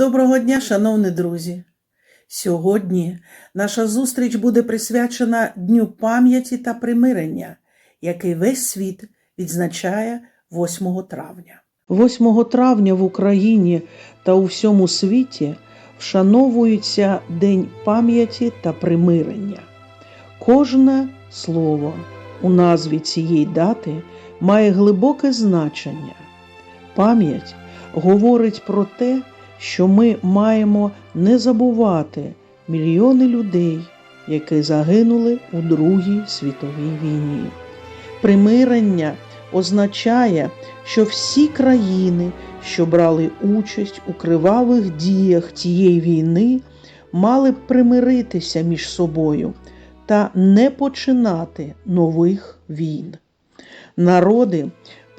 Доброго дня, шановні друзі! Сьогодні наша зустріч буде присвячена Дню пам'яті та примирення, який весь світ відзначає 8 травня. 8 травня в Україні та у всьому світі вшановується День пам'яті та примирення. Кожне слово у назві цієї дати має глибоке значення. Пам'ять говорить про те, що ми маємо не забувати мільйони людей, які загинули у Другій світовій війні. Примирення означає, що всі країни, що брали участь у кривавих діях тієї війни, мали б примиритися між собою та не починати нових війн. Народи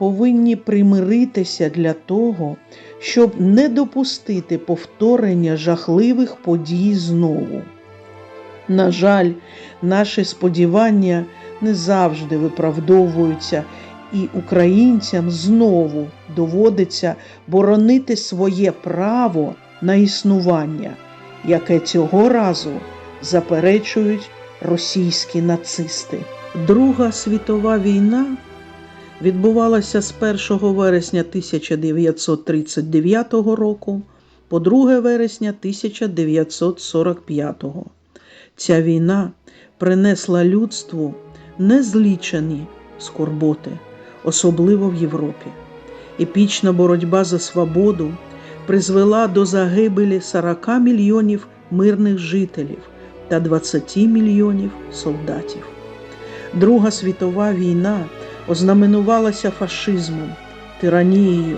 повинні примиритися для того, щоб не допустити повторення жахливих подій знову. На жаль, наші сподівання не завжди виправдовуються, і українцям знову доводиться боронити своє право на існування, яке цього разу заперечують російські нацисти. Друга світова війна відбувалася з 1 вересня 1939 року по 2 вересня 1945. Ця війна принесла людству незлічені скорботи, особливо в Європі. Епічна боротьба за свободу призвела до загибелі 40 мільйонів мирних жителів та 20 мільйонів солдатів. Друга світова війна ознаменувалася фашизмом, тиранією,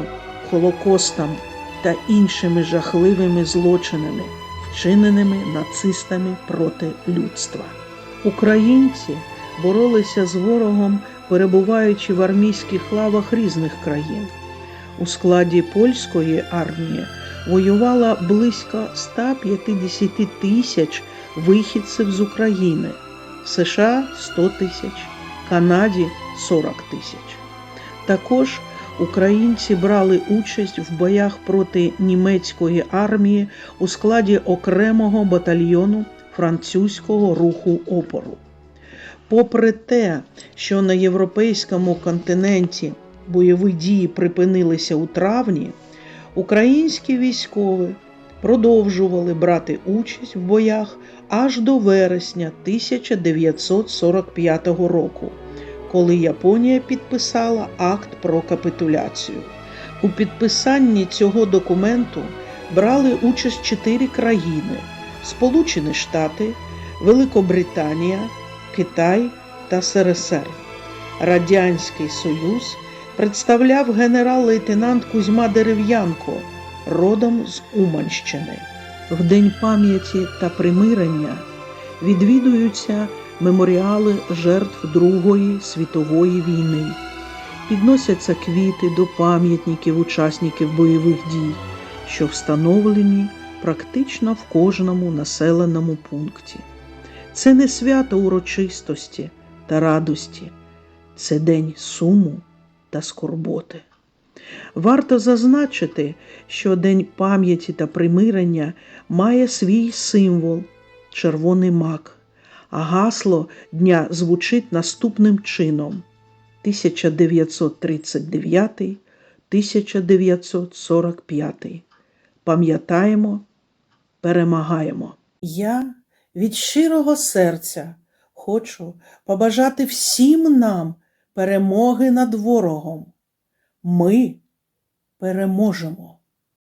холокостом та іншими жахливими злочинами, вчиненими нацистами проти людства. Українці боролися з ворогом, перебуваючи в армійських лавах різних країн. У складі польської армії воювало близько 150 тисяч вихідців з України, США 100 тисяч, Канаді 40 тисяч. Також українці брали участь в боях проти німецької армії у складі окремого батальйону французького руху опору. Попри те, що на європейському континенті бойові дії припинилися у травні, українські військові продовжували брати участь в боях аж до вересня 1945 року, коли Японія підписала акт про капітуляцію. У підписанні цього документу брали участь чотири країни: Сполучені Штати, Великобританія, Китай та СРСР. Радянський Союз представляв генерал-лейтенант Кузьма Дерев'янко, родом з Уманщини. В День пам'яті та примирення відвідуються меморіали жертв Другої світової війни, підносяться квіти до пам'ятників учасників бойових дій, що встановлені практично в кожному населеному пункті. Це не свято урочистості та радості, це день суму та скорботи. Варто зазначити, що День пам'яті та примирення має свій символ червоний мак, гасло дня звучить наступним чином 1939-1945. Пам'ятаємо, перемагаємо. Я від щирого серця хочу побажати всім нам перемоги над ворогом. Ми переможемо.